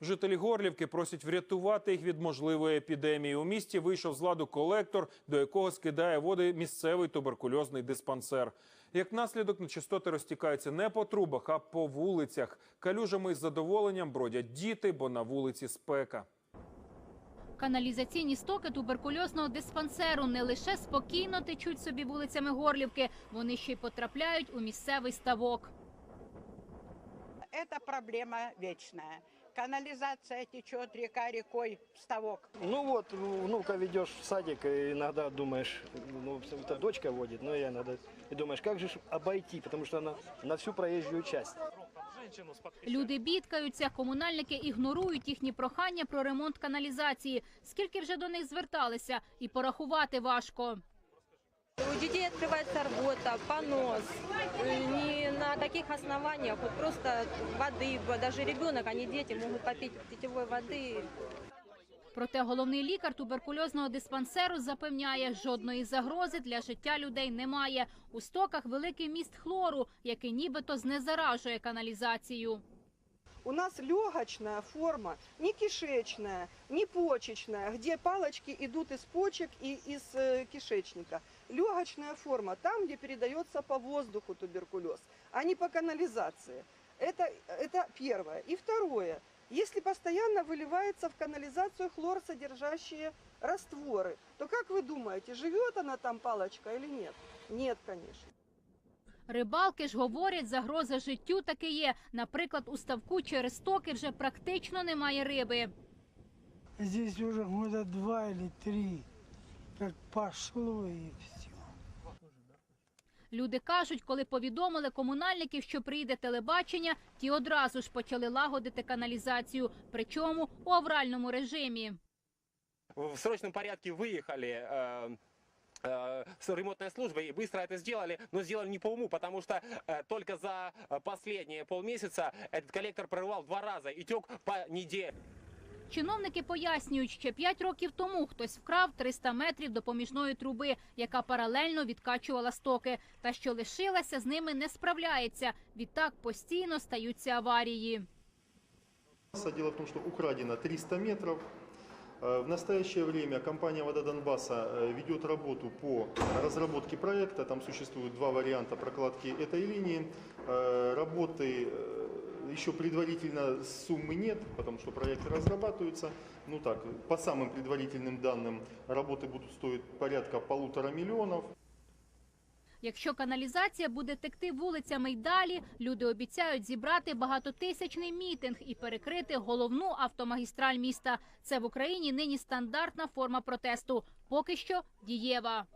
Жителі Горлівки просять врятувати їх від можливої епідемії. У місті вийшов з ладу колектор, до якого скидає води місцевий туберкульозний диспансер. Як наслідок, нечистоти розтікаються не по трубах, а по вулицях. Калюжами із задоволенням бродять діти, бо на вулиці спека. Каналізаційні стоки туберкульозного диспансеру не лише спокійно течуть собі вулицями Горлівки, вони ще й потрапляють у місцевий ставок. Это проблема вечная. Канализация течет река рекой ставок. Ну вот, внука ведешь в садик, и иногда думаешь, ну, это дочка водит, но я иногда и думаешь, как же обойти, потому что она на всю проезжую часть. Люди бідкаються, комунальники ігнорують їхні прохання про ремонт каналізації. Скільки вже до них зверталися, і порахувати важко. У детей открывается рвота, понос. Э, Не на таких основаниях, вот просто воды, даже ребенок, а не дети, могут попить питьевой воды. Проте головний лікар туберкульозного диспансеру запевняє, жодної загрози для життя людей немає. У стоках великий міст хлору, який нібито знезаражує каналізацію. У нас легочная форма, не кишечная, не почечная, где палочки идут из почек и из э, кишечника. Легочная форма, там, где передается по воздуху туберкулез, а не по канализации. Это, это первое. И второе. Если постоянно выливается в канализацию хлор, содержащие растворы, то как вы думаете, живет она там палочка или нет? Нет, конечно. Рибалки ж говорять, загроза життю таки є. Наприклад, у ставку через стоки вже практично немає риби. Здесь уже года два или три, как пошло и все. Люди кажуть, коли повідомили комунальників, що прийде телебачення, ті одразу ж почали лагодити каналізацію, причому у авральному режимі. в срочном порядке выехали э, э, с ремонтной службой и быстро это сделали, но сделали не по уму, потому что э, только за э, последние полмесяца этот коллектор прорывал два раза и тек по неделе. Чиновники пояснюють, ще 5 років тому хтось вкрав 300 метрів допоміжної труби, яка паралельно відкачувала стоки, та що лишилася, з ними не справляється. Відтак постійно стаються аварії. Дело в том, что украдено 300 метров. Э, В настоящее время компания «Вода Донбасса» э, ведет работу по разработке проекта. Там существуют два варианта прокладки этой линии. Э, Работы еще предварительно суммы нет, потому что проекты разрабатываются. Ну так, по самым предварительным данным, работы будут стоить порядка полутора миллионов. Якщо каналізація буде текти вулицями й далі, люди обіцяють зібрати багатотисячний мітинг і перекрити головну автомагістраль міста. Це в Україні нині стандартна форма протесту. Поки що дієва.